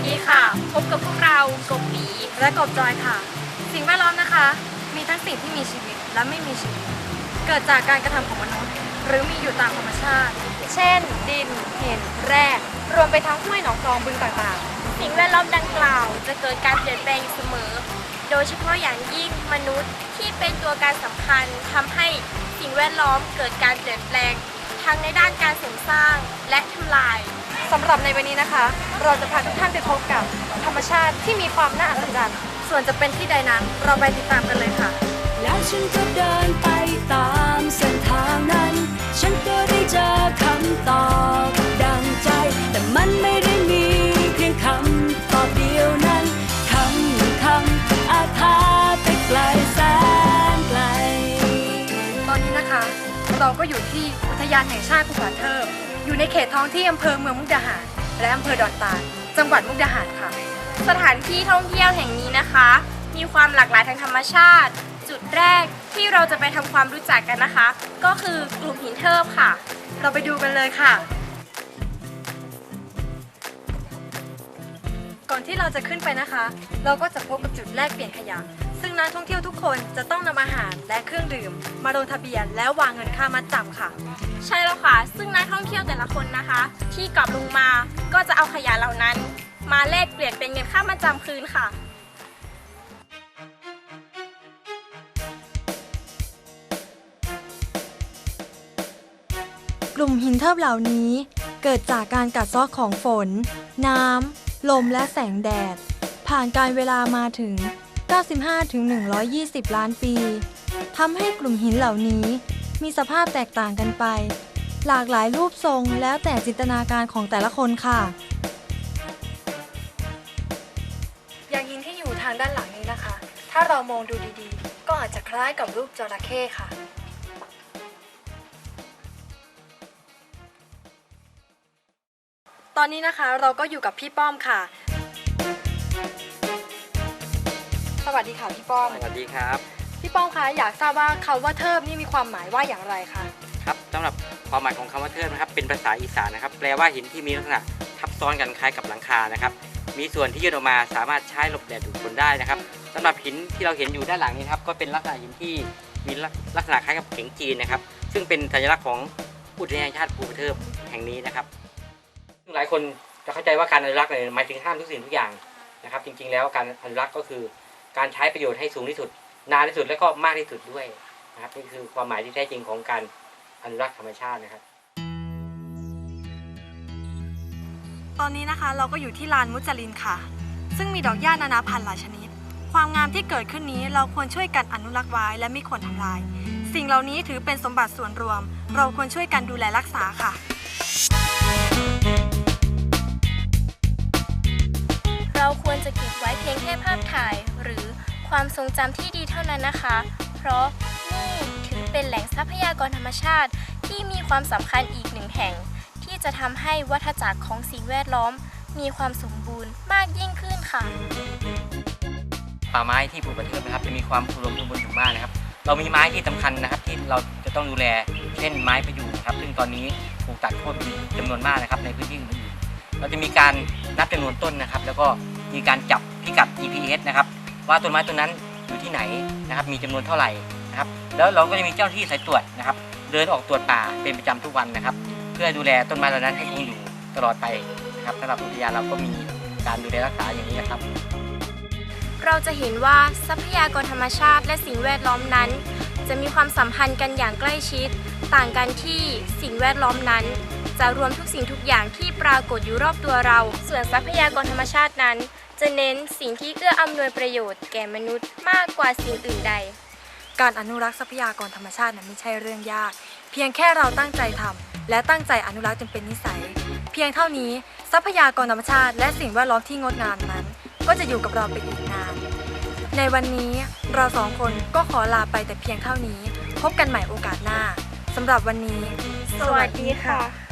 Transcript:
สวัสดีค่ะ พบกับพวกเรากบหมีและกบจอยค่ะ สิ่งแวดล้อมนะคะ มีทั้งสิ่งที่มีชีวิตและไม่มีชีวิต เกิดจากการกระทำของมนุษย์ หรือมีอยู่ตามธรรมชาติ เช่น ดินเห็นแร่รวมไปทั้งห้วยหนองคลองบึงต่างๆ สิ่งแวดล้อมดังกล่าว จะเกิดการเปลี่ยนแปลงอยู่เสมอ โดยเฉพาะอย่างยิ่งมนุษย์ที่เป็นตัวการสำคัญทำให้สิ่งแวดล้อมเกิดการเปลี่ยนแปลง ทั้งในด้านการเสริมสร้างและทำลาย สำหรับในวันนี้นะคะ เราจะพาทุกท่านไปพบกับธรรมชาติที่มีความน่าอัศจรรย์ ส่วนจะเป็นที่ใดนั้นเราไปติดตามกันเลยค่ะ แล้วฉันก็เดินไปตามเส้นทางนั้น ฉันก็ได้เจอคำตอบดังใจ แต่มันไม่ได้มีเพียงคำตอบเดียวนั้นคำหนึ่งคำอาจพาไปไกลแสนไกล ตอนนี้นะคะ เราก็อยู่ที่อุทยานแห่งชาติภูผาเทิม อยู่ในเขตท้องที่อำเภอเมืองมุกดาหาร และอำเภอดอนตาลจังหวัดมุกดาหารค่ะ สถานที่ท่องเที่ยวแห่งนี้นะคะ มีความหลากหลายทางธรรมชาติ จุดแรกที่เราจะไปทำความรู้จักกันนะคะ ก็คือกลุ่มหินเทิบค่ะ เราไปดูกันเลยค่ะ ก่อนที่เราจะขึ้นไปนะคะ เราก็จะพบกับจุดแลกเปลี่ยนขยะ ซึ่งนักท่องเที่ยวทุกคนจะต้องนำอาหารและเครื่องดื่ม มาลงทะเบียนแล้ววางเงินค่ามัดจำค่ะ ใช่แล้วค่ะ ซึ่งนักท่องเที่ยวแต่ละคนนะคะ ที่กลับลงมาก็จะเอาขยะเหล่านั้น มาแลกเปลี่ยนเป็นเงินค่ามาจำคืนค่ะ กลุ่มหินเทิบเหล่านี้เกิดจากการกัดเซาะของฝน น้ำลมและแสงแดด ผ่านการเวลามาถึง 95-120 ล้านปีทำให้กลุ่มหินเหล่านี้ มีสภาพแตกต่างกันไป หลากหลายรูปทรงแล้วแต่จินตนาการของแต่ละคนค่ะ อย่างหินที่อยู่ทางด้านหลังนี้นะคะ ถ้าเรามองดูดีๆ ก็อาจจะคล้ายกับรูปจระเข้ค่ะตอนนี้นะคะเราก็อยู่กับพี่ป้อมค่ะ สวัสดีค่ะพี่ป้อม สวัสดีครับ พี่ป้อมคะอยากทราบว่าคำว่าเทิบนี่มีความหมายว่าอย่างไรคะครับสำหรับความหมายของคำว่าเทิดนะครับเป็นภาษาอีสานนะครับ แปลว่าหินที่มีลักษณะทับซ้อนกันคล้ายกับหลังคานะครับ มีส่วนที่ยื่นออกมาสามารถใช้หลบแดดดูดฝนได้นะครับสำหรับหินที่เราเห็นอยู่ด้านหลังนี้นะครับก็เป็นลักษณะหินที่มีลักษณะคล้ายกับเข็งจีนนะครับ ซึ่งเป็นสัญลักษณ์ของอุทยานแห่งชาติภูกระเทิบแห่งนี้นะครับซึ่งหลายคนจะเข้าใจว่าการอนุรักษ์เนี่ยหมายถึงห้ามทุกสิ่งทุกอย่างนะครับ จริงๆแล้วการอนุรักษ์ก็คือ การใช้ประโยชน์ให้สูงที่สุด นานที่สุดและก็มากที่สุดด้วยนะครับนี่คือความหมายที่แท้จริงของการอนุรักษ์ธรรมชาตินะครับ ตอนนี้นะคะเราก็อยู่ที่ลานมุจลินค่ะ ซึ่งมีดอกหญ้านานาพันธุ์หลายชนิด ความงามที่เกิดขึ้นนี้เราควรช่วยกันอนุรักษ์ไว้และไม่ควรทำลาย สิ่งเหล่านี้ถือเป็นสมบัติส่วนรวม เราควรช่วยกันดูแลรักษาค่ะ จะเก็บไว้เพียงแค่ภาพถ่าย หรือความทรงจำที่ดีเท่านั้นนะคะ เพราะนี่ถือเป็นแหล่งทรัพยากรธรรมชาติ ที่มีความสำคัญอีกหนึ่งแห่ง ที่จะทำให้วัฏจักรของสิ่งแวดล้อม มีความสมบูรณ์มากยิ่งขึ้นค่ะ ป่าไม้ที่ภูกระเทิบนะครับ จะมีความอุดมสมบูรณ์อยู่มากนะครับ เรามีไม้ที่สำคัญนะครับ ที่เราจะต้องดูแล เช่นไม้พะยูงนะครับ ซึ่งตอนนี้ถูกตัดโค่นเป็นจำนวนมากนะครับในพื้นที่อื่นๆเราจะมีการนับจำนวนต้นนะครับ แล้วก็ มีการจับพิกัด GPS นะครับว่าต้นไม้ต้นนั้นอยู่ที่ไหนนะครับมีจำนวนเท่าไหร่นะครับแล้วเราก็จะมีเจ้าหน้าที่สายตรวจนะครับ เดินออกตรวจป่าเป็นประจำทุกวันนะครับ เพื่อดูแลต้นไม้เหล่านั้นให้คงอยู่ตลอดไปนะครับสำหรับอุทยานเราก็มีการดูแลรักษาอย่างนี้นะครับ เราจะเห็นว่าทรัพยากรธรรมชาติและสิ่งแวดล้อมนั้น จะมีความสัมพันธ์กันอย่างใกล้ชิด ต่างกันที่สิ่งแวดล้อมนั้น จะรวมทุกสิ่งทุกอย่างที่ปรากฏอยู่รอบตัวเรา ส่วนทรัพยากรธรรมชาตินั้น จะเน้นสิ่งที่เอื้ออำนวยประโยชน์แก่มนุษย์มากกว่าสิ่งอื่นใด การอนุรักษ์ทรัพยากรธรรมชาตินั้นไม่ใช่เรื่องยาก เพียงแค่เราตั้งใจทำและตั้งใจอนุรักษ์จนเป็นนิสัย เพียงเท่านี้ทรัพยากรธรรมชาติ และสิ่งแวดล้อมที่งดงามนั้น ก็จะอยู่กับเราไปอีกนาน ในวันนี้เราสองคนก็ขอลาไปแต่เพียงเท่านี้ พบกันใหม่โอกาสหน้าสำหรับวันนี้ สวัสดีค่ะ